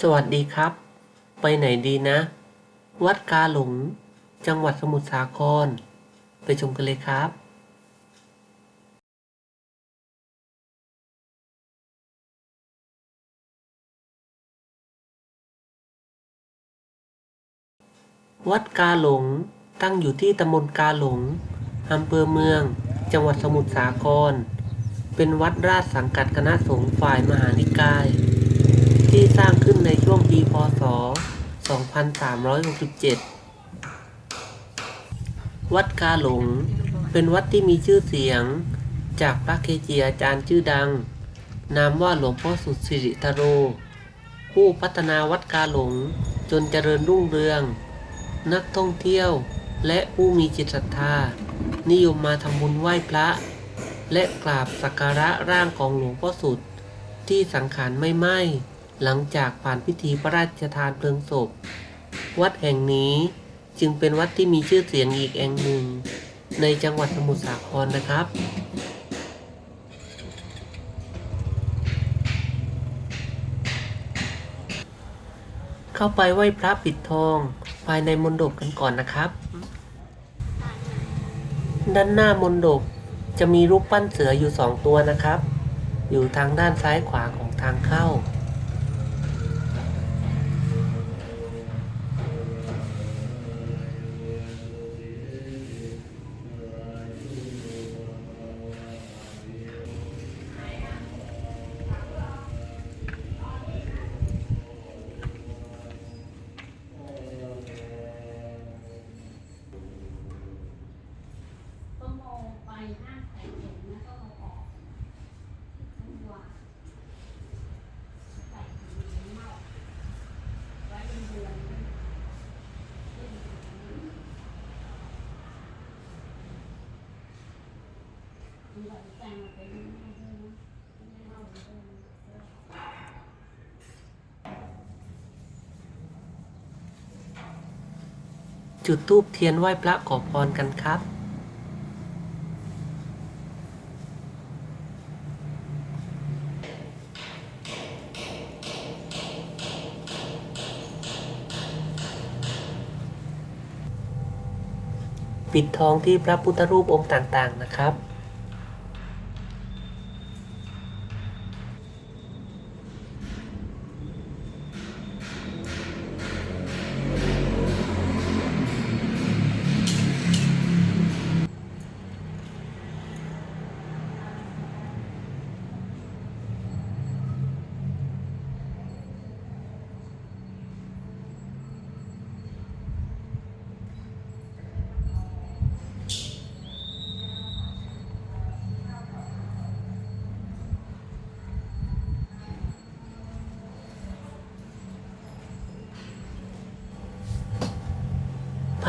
สวัสดีครับ ไปไหนดีนะ วัดกาหลง จังหวัดสมุทรสาคร ไปชมกันเลยครับ วัดกาหลงตั้งอยู่ที่ตำบลกาหลงอำเภอเมือง จังหวัดสมุทรสาคร เป็นวัดราชสังกัดคณะสงฆ์ฝ่ายมหานิกาย ที่สร้างขึ้นในช่วงปีพศ 2367 วัดกาหลง เป็นวัดที่มีชื่อเสียง จากพระเกจิอาจารย์ชื่อดัง นามว่าหลวงพ่อสุดสิริธโร ผู้พัฒนาวัดกาหลงจนเจริญรุ่งเรือง นักท่องเที่ยวและผู้มีจิตศรัทธา นิยมมาทำบุญไหว้พระ และกราบสักการะร่างของหลวงพ่อสุดที่สังขารไม่ไหม้ หลังจากผ่านพิธีพระราชทานเพลิงศพ วัดแห่งนี้จึงเป็นวัดที่มีชื่อเสียงอีกแห่งหนึ่ง ในจังหวัดสมุทรสาครนะครับ เข้าไปไหว้พระปิดทองภายในมณฑปกันก่อนนะครับ ด้านหน้ามณฑปจะมีรูปปั้นเสืออยู่สองตัวนะครับ อยู่ทางด้านซ้ายขวาของทางเข้า จุดธูปเทียนไหว้พระขอพรกันครับ ปิดทองที่พระพุทธรูปองค์ต่างๆนะครับ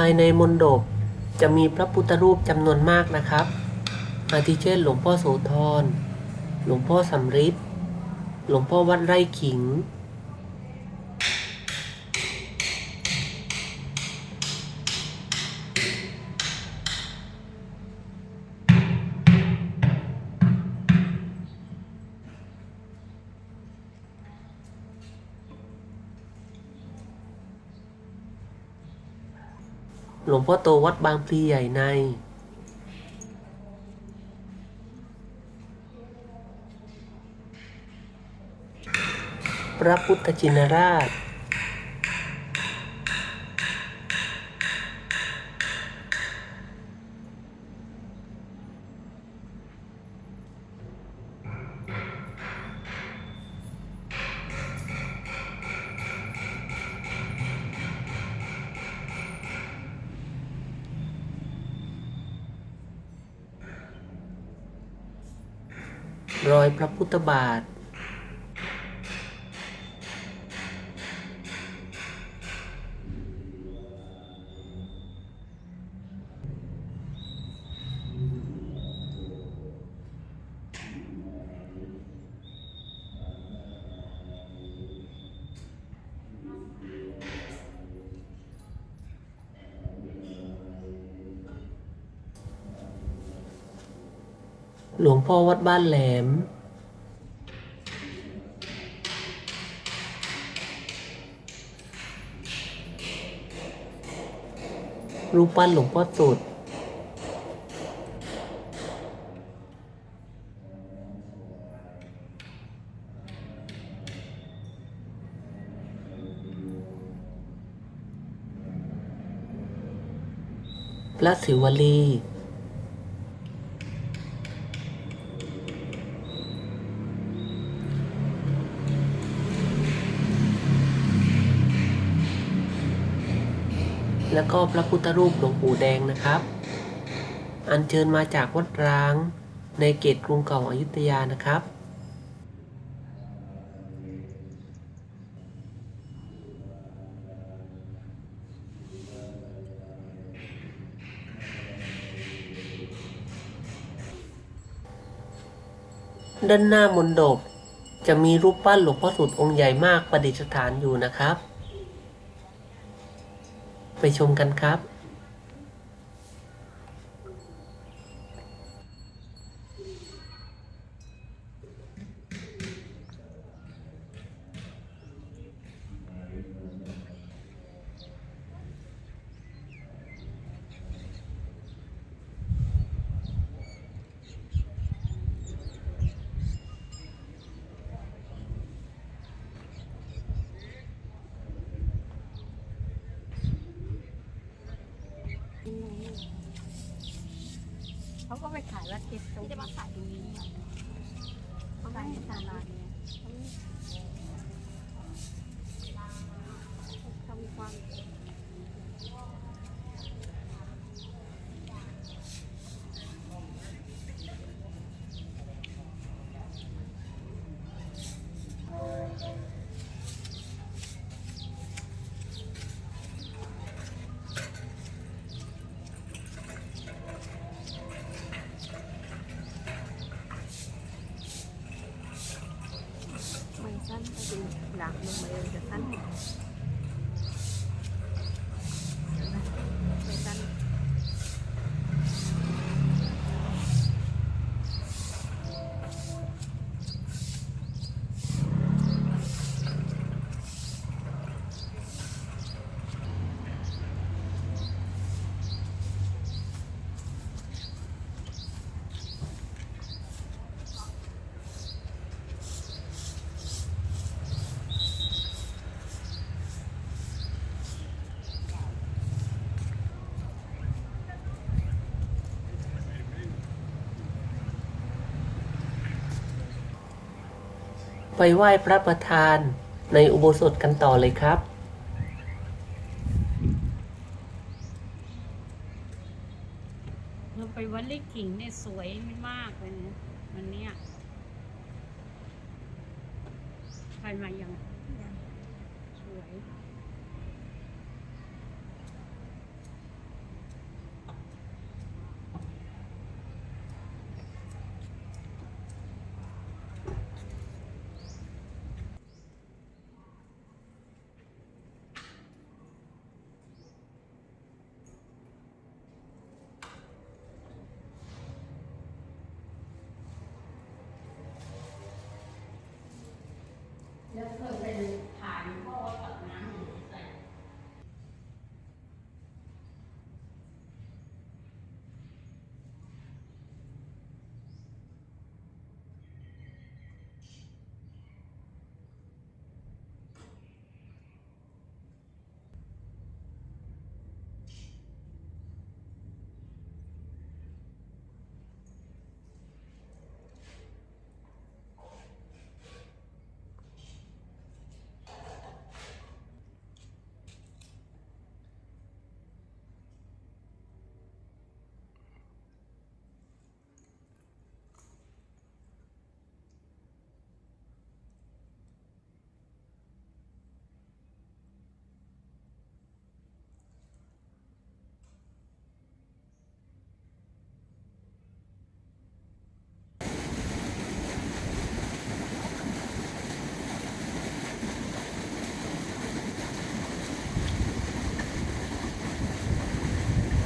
ายในมณฑปจะมีพระพุทธรูปจำนวนมากนะครับ อาทิเช่นหลวงพ่อโสธร หลวงพ่อสำริดหลวงพ่อวัดไร่ขิง ลวงพ่อโตวัดบางพลีใหญ่ใน พระพุทธชินราช พระพุทธบาท หลวงพ่อวัดบ้านแหลม รูปปั้นหลวงพ่อสุด พระศิวลี แล้วก็พระพุทธรูปหลวงปู่แดงนะครับ อัญเชิญมาจากวัดร้างในเกตกรุงเก่าอายุทยานะครับ ด้านหน้ามนดบจะมีรูปปั้นหลวงพ่อสุดองค์ใหญ่มากประดิษฐานอยู่นะครับ ชมกันครับ เขาก็ไปขายวัดเก็บตรงจะมาขายตรงนี้ เขาขายในตลาดเนี่ยทำความ มันสั้นไปดูหลังลงมาเองจะสั้นไม่สั้น ไปไหว้พระประธานในอุโบสถกันต่อเลยครับเราไปวัดลิขิงเนี่ยสวยมากเลยนะวันเนี้ยไปมายังสวย แล้วเคยเป็นฐานพ่อกับน้ำอยู่ใส่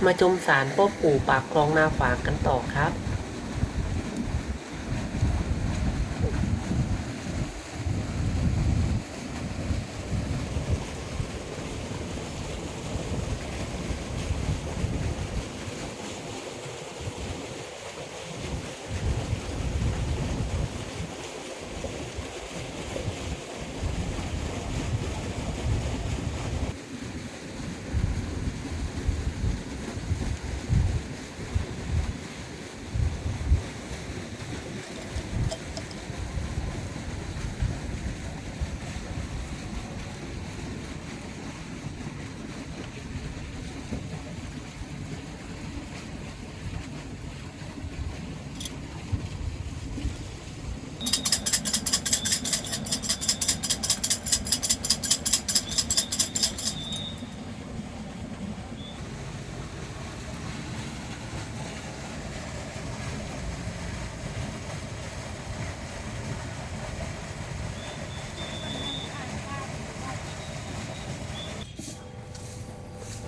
มาชมสารพ่อปู่ปากคลองนาฝางกันต่อครับ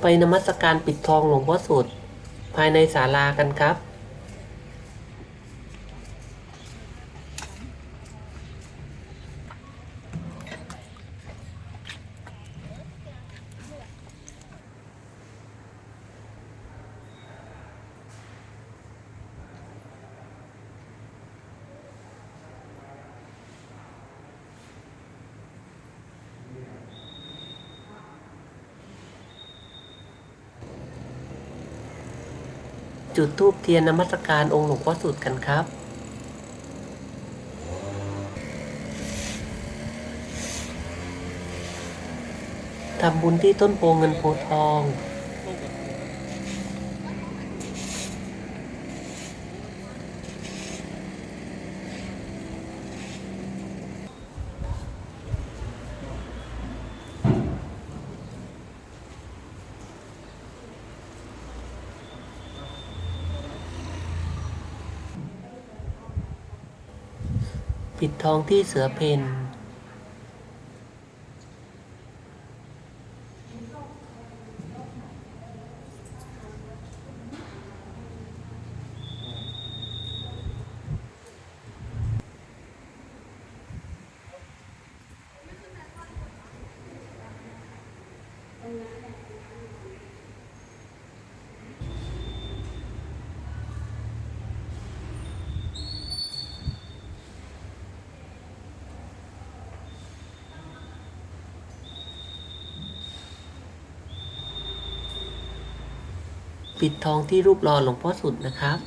ไปนมัสการปิดทองหลวงพ่อสุด ภายในศาลากันครับ จุดทูบเทียนนมัสการองค์หลวงพ่อสุดกันครับ ทำบุญที่ต้นโพเงินโพทอง ปิดทองที่เสือเพน ปิดทองที่รูปหล่อหลวงพ่อสุดนะครับ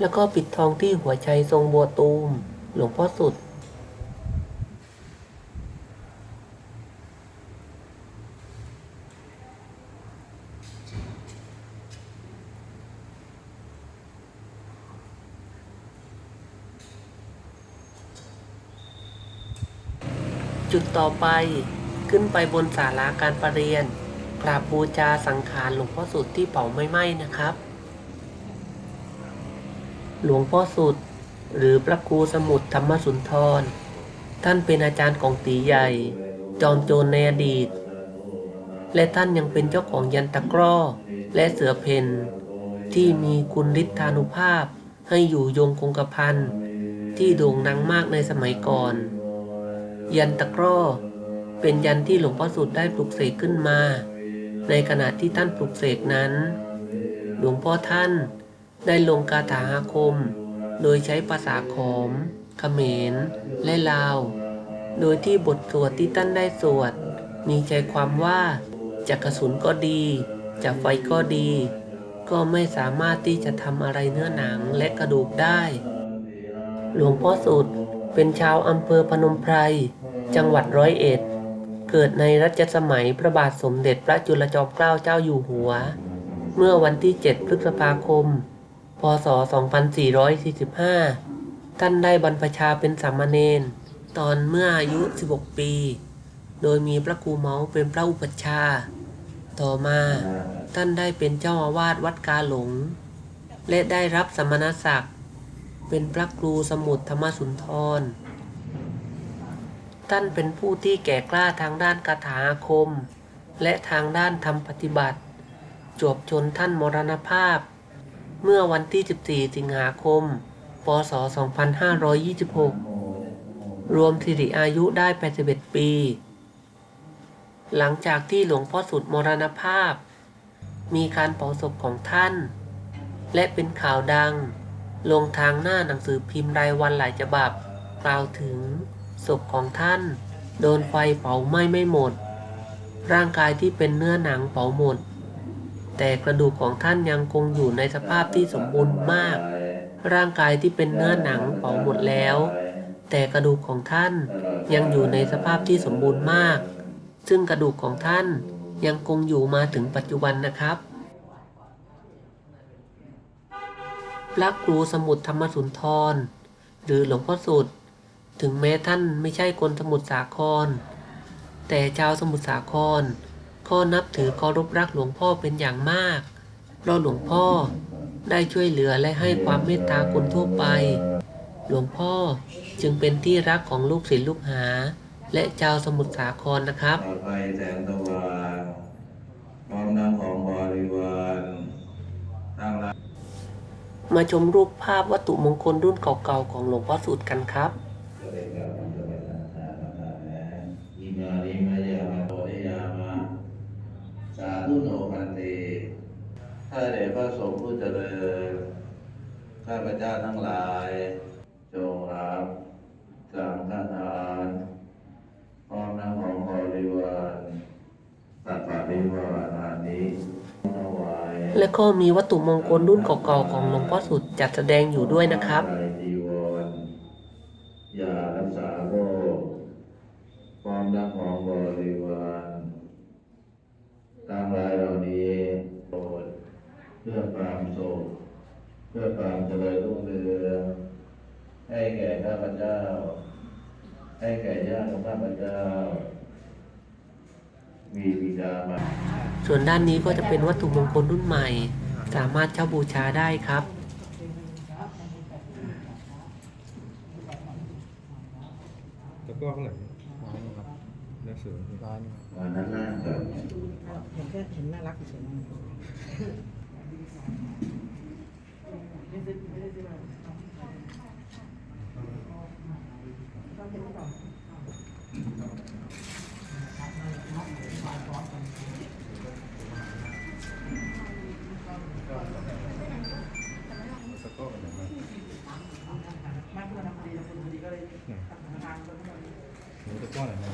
แล้วก็ปิดทองที่หัวใจทรงบัวตูม หลวงพ่อสุด ต่อไปขึ้นไปบนศาลาการประเรียน กราบบูชาสังขารหลวงพ่อสุดที่เผาไม่ไหม้นะครับ หลวงพ่อสุด หรือพระครูสมุทรธรรมสุนทร ท่านเป็นอาจารย์ของตีใหญ่ จอมโจรในอดีต และท่านยังเป็นเจ้าของยันตะกร้อ และเสือเพนที่มีคุณฤทธานุภาพให้อยู่ยงคงกระพันที่โด่งดังมากในสมัยก่อน ยันตะกร้อ เป็นยันที่หลวงพ่อสุดได้ปลุกเสกขึ้นมา ในขณะที่ท่านปลุกเสกนั้น หลวงพ่อท่านได้ลงคาถาอาคม โดยใช้ภาษาขอมเขมร และลาว โดยที่บทสวดที่ท่านได้สวด มีใจความว่าจากกระสุนก็ดี จากไฟก็ดี ก็ไม่สามารถที่จะทำอะไรเนื้อหนังและกระดูกได้ หลวงพ่อสุด เป็นชาวอำเภอพนมไพร จังหวัดร้อยเอ็ด เกิดในรัชสมัยพระบาทสมเด็จพระจุลจอมเกล้าเจ้าอยู่หัว เมื่อวันที่ 7 พฤษภาคม พศ 2445 ท่านได้บรรพชาเป็นสามเณรตอนเมื่ออายุ 16 ปี โดยมีพระครูเมาเป็นพระอุปัชฌาย์ต่อมาท่านได้เป็นเจ้าอาวาสวัดกาหลง และได้รับสมณศักดิ์ เป็นพระครูสมุทรธรรมสุนทร ท่านเป็นผู้ที่แก่กล้าทางด้านคาถาคม และทางด้านธรรมปฏิบัติ จวบชนท่านมรณภาพ เมื่อวันที่ 14 สิงหาคม พศ 2526 รวมสิริอายุได้ 81 ปี หลังจากที่หลวงพ่อสุดมรณภาพ มีการเผาศพของท่าน และเป็นข่าวดัง ลงทางหน้าหนังสือพิมพ์รายวันหลายฉบับ กล่าวถึงศพของท่าน โดนไฟเผาไหม้ไม่หมด ร่างกายที่เป็นเนื้อหนังเผาหมด แต่กระดูกของท่านยังคงอยู่ในสภาพที่สมบูรณ์มาก ร่างกายที่เป็นเนื้อหนังเผาหมดแล้ว แต่กระดูกของท่านยังอยู่ในสภาพที่สมบูรณ์มาก ซึ่งกระดูกของท่านยังคงอยู่มาถึงปัจจุบันนะครับ พระครูสมุทรธรรมสุนทร หรือหลวงพ่อสุด ถึงแม้ท่านไม่ใช่คนสมุทรสาคร แต่ชาวสมุทรสาครก็นับถือเคารพรักหลวงพ่อเป็นอย่างมาก เพราะหลวงพ่อได้ช่วยเหลือและให้ความเมตตาคนทั่วไป หลวงพ่อจึงเป็นที่รักของลูกศิษย์ลูกหา และชาวสมุทรสาครนะครับปลอดภัยแสงสว่างพร้อมทั้งของบริวารตั้งรับ มาชมรูปภาพวัตถุมงคลรุ่นเก่าๆของหลวงพ่อสุดกันครับ เด็กกับมันจะเป็นอาหารอาหารแหน่อิมานิมายามาโพธิยามาสาธุโนพันติข้าเดชพระสงฆ์ผู้เจริญ ข้าพเจ้าทั้งหลาย จงรับสังฆทานพร้อมทั้งของบริวารสัตว์ปริวารนานี้ถวาย และ ก็มีวัตถุมงคลรุ่นเก่าๆของหลวงพ่อสุดจัดแสดงอยู่ด้วยนะครับไตรจีวรยารักษาโรคความรักของบริวารทั้งหลายเหล่านี้โปรดเพื่อความสุขเพื่อความเจริญรุ่งเรืองให้แก่ข้าพเจ้า ให้แก่ญาติของข้าพเจ้า มีบิดามารส่วนด้านนี้ก็จะเป็นวัตถุมงคลรุ่นใหม่ สามารถเช่าบูชาได้ครับ แล้วก็เท่าไหร่ร้อยนึงครับได้เสือร้อยนึงวันนั้นน่าจะเห็นแค่เห็นน่ารักเฉยๆ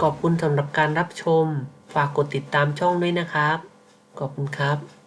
ขอบคุณสำหรับการรับชม ฝากกดติดตามช่องด้วยนะครับ ขอบคุณครับ